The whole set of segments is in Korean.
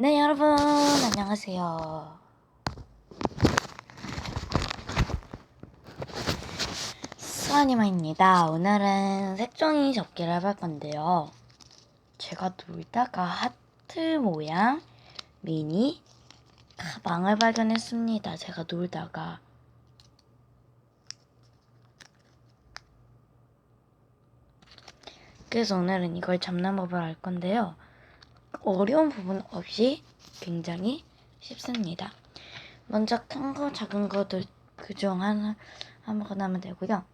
네, 여러분, 안녕하세요. 수아니마입니다. 오늘은 색종이 접기를 해볼 건데요. 제가 놀다가 하트 모양 미니 가방을 발견했습니다. 제가 놀다가. 그래서 오늘은 이걸 잡는 법을 알 건데요. 어려운 부분 없이 굉장히 쉽습니다. 먼저 큰 거, 작은 거들 그중 하나 아무거나 하면 되고요.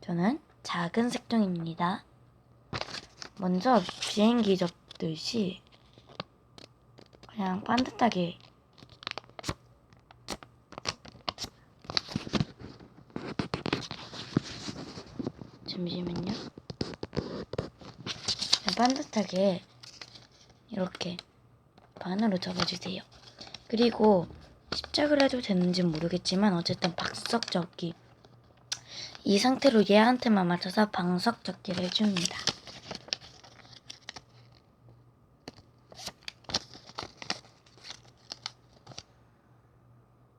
저는 작은 색종입니다. 먼저 비행기 접듯이 그냥 반듯하게 잠시만요. 반듯하게 이렇게 반으로 접어주세요. 그리고 십자가를 해도 되는지 모르겠지만 어쨌든 박석 접기 이 상태로 얘한테만 맞춰서 방석 접기를 해줍니다.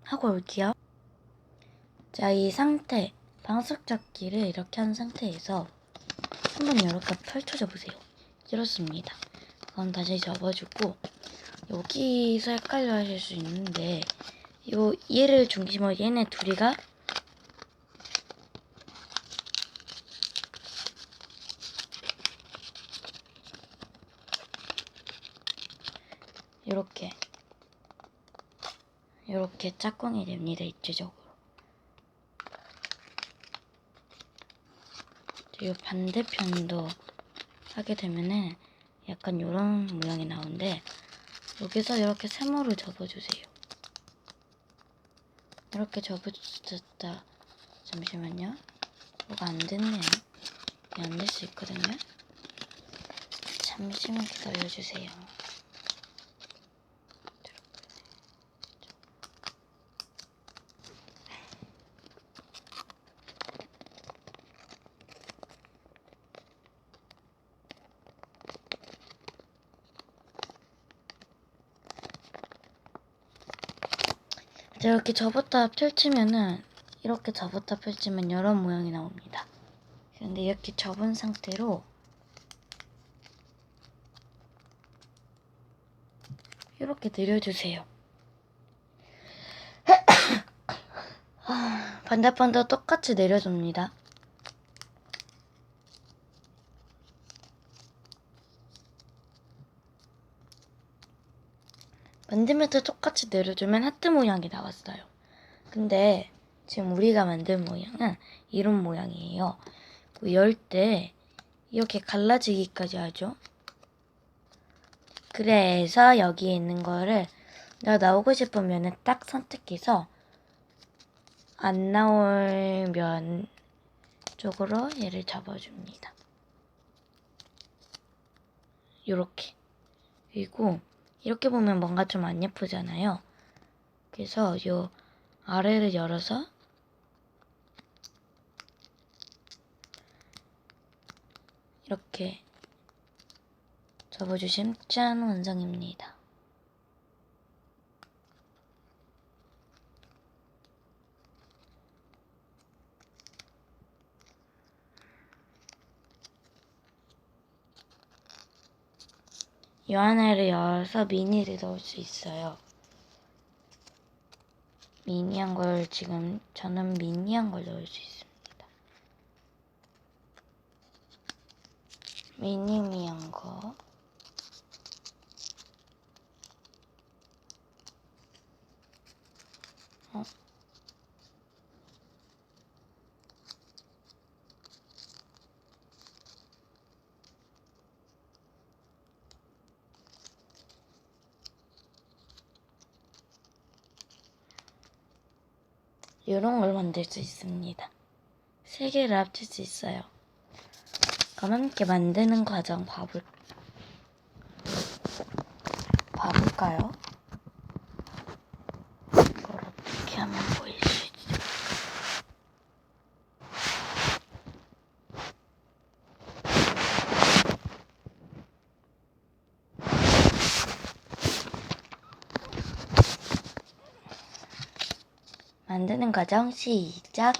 하고 올게요. 자, 이 상태 방석 접기를 이렇게 한 상태에서 한번 이렇게 펼쳐줘 보세요. 이렇습니다. 그럼 다시 접어주고 여기서 헷갈려 하실 수 있는데 요 얘를 중심으로 얘네 둘이가 요렇게 요렇게 짝꿍이 됩니다 입체적으로. 이 반대편도 하게 되면은 약간 요런 모양이 나오는데 여기서 이렇게 세모를 접어주세요. 이렇게 접어줬다. 잠시만요. 뭐가 안 됐네요. 안 될 수 있거든요. 잠시만 기다려주세요. 이렇게 접었다 펼치면은 이렇게 접었다 펼치면 이런 모양이 나옵니다. 근데 이렇게 접은 상태로 이렇게 내려주세요. 아, 반대편도 똑같이 내려줍니다. 만들면서 똑같이 내려주면 하트 모양이 나왔어요. 근데 지금 우리가 만든 모양은 이런 모양이에요. 열 때 이렇게 갈라지기까지 하죠. 그래서 여기에 있는 거를 내가 나오고 싶으면 딱 선택해서 안 나올 면 쪽으로 얘를 잡아줍니다. 요렇게. 그리고 이렇게 보면 뭔가 좀 안 예쁘잖아요. 그래서 요 아래를 열어서 이렇게 접어주시면 짠 완성입니다. 이 하나를 열어서 미니를 넣을 수 있어요. 미니한 걸 지금 저는 미니한 걸 넣을 수 있습니다. 미니미한 거. 이런 걸 만들 수 있습니다. 세 개를 합칠 수 있어요. 그럼 함께 만드는 과정 봐볼, 봐볼까요? 이걸 어떻게 하면 보일 수 있죠? 만드는 과정 시작.